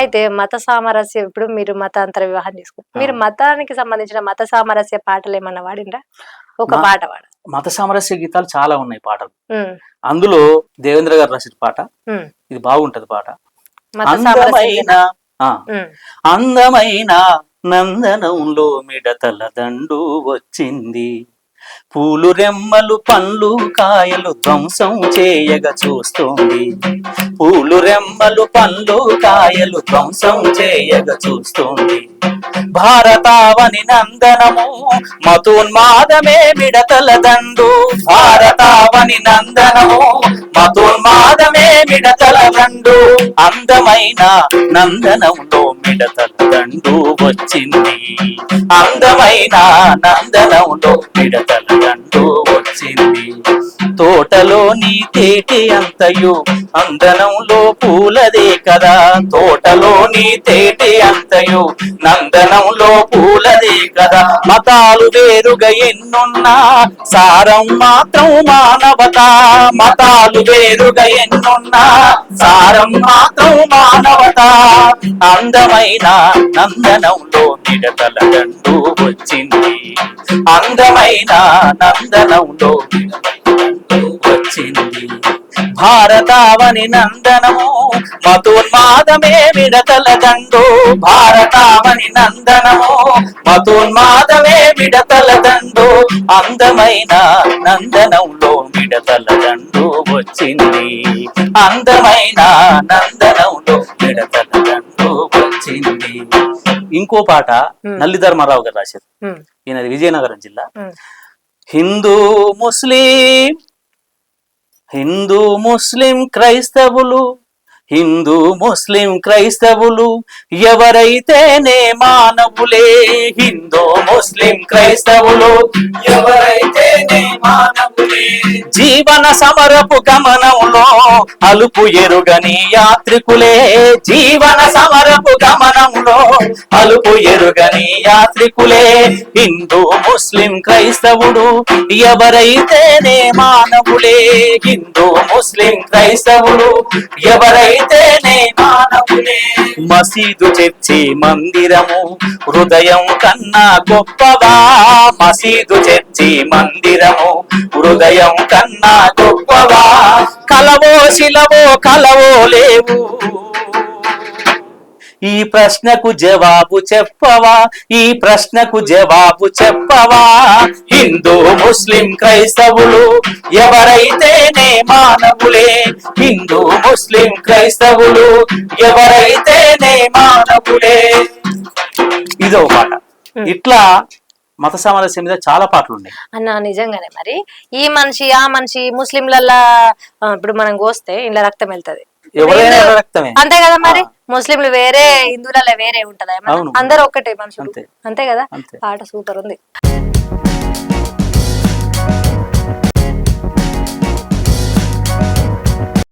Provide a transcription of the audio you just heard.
అయితే మత సామరస్యం ఇప్పుడు మీరు మతాంతర వివాహం చేసుకుంటారు మీరు మతానికి సంబంధించిన మత సామరస్య పాటలు ఏమన్నా వాడిండ్రా ఒక పాట వాడ మత సామరస్య గీతాలు చాలా ఉన్నాయి పాటలు. అందులో దేవేంద్ర గారు రాసిన పాట. ఇది బాగుంటది పాట. అందమైన అందమైన నందనంలో మిడతల దండు వచ్చింది. పూలు రెమ్మలు పండ్లు కాయలు ధ్వంసం చేయగా చూస్తోంది. పూలు రెమ్మలు పండ్లు కాయలు ధ్వంసం చేయగ చూస్తోంది. భారతావని నందనము మతోన్మాదమే మిడతల దండు భారతావని నందనము మతోన్మాదమే మిడతల దండు అందమైన నందనంలో మిడతల దండు వచ్చింది. అందమైన నందనంలో మిడతల దండు వచ్చింది. తోటలోని తేటి అంతయు అందనంలో పూలదే కదా. తోటలోని తేటి అంతయు నందనంలో పూలదే కదా. మతాలు వేరుగా ఎన్నున్నా సారం మాత్రం మానవత. మతాలు వేరుగా ఎన్నున్నా సారం మాత్రం మానవత. అందమైన నందనంలో మిడతల దండు వచ్చింది. అందమైన నందనంలో మిడతల వచ్చింది భారతావని నందనము మతోన్మాదమే మిడతల దండు భారతావని నందనము మతోన్మాదమే మిడతల దండు అందమైన నందనంలో మిడతల దండు వచ్చింది. అందమైన నందనంలో మిడతల దండు వచ్చింది. ఇంకో పాట Hmm. నల్లి ధర్మారావు గారు రాశారు. ఉమ్, ఈయనది విజయనగరం జిల్లా. హిందూ ముస్లిం హిందూ ముస్లిం క్రైస్తవులు హిందూ ముస్లిం క్రైస్తవులు ఎవరైతేనే మానవులే. హిందూ ముస్లిం క్రైస్తవులు ఎవరైతేనే జీవన సమరపు గమనంలో అలుపు ఎరుగని యాత్రికులే. జీవన సమరపు గమనంలో అలుపు ఎరుగని యాత్రికులే. హిందూ ముస్లిం క్రైస్తవుడు ఎవరైతేనే మానవులే. హిందూ ముస్లిం క్రైస్తవుడు ఎవరైతేనే మానవులే. మసీదు చర్చి మందిరము హృదయం కన్నా గొప్పవా? మసీదు చర్చి మందిరము హృదయం కన్నా గొప్పవా? కలవో శిలవో కలవో లేవు. ఈ ప్రశ్నకు జవాబు చెప్పవా? ఈ ప్రశ్నకు జవాబు చెప్పవా? హిందూ ముస్లిం క్రైస్తవులు ఎవరైతేనే మానవులే హిందూ ముస్లిం క్రైస్తవులు ఎవరైతేనే మానవులే ఇదో పాట ఇట్లా మత సామరస్యం మీద చాలా పాటలు ఉన్నాయి అన్న నిజంగానే మరి. ఈ మనిషి ఆ మనిషి ముస్లింలల్లా ఇప్పుడు మనం కోస్తే ఇంట్లో రక్తం వెళ్తది. ఎవరైనా ఎవరి రక్తమే. అంతే కదా మరి. ముస్లింలు వేరే హిందువులలో వేరే ఉంటదా? ఏమన్నా? అవును. అందరూ ఒక్కటే మనుషులు. అంతే. అంతే కదా? అంతే. పాట సూపర్ ఉంది.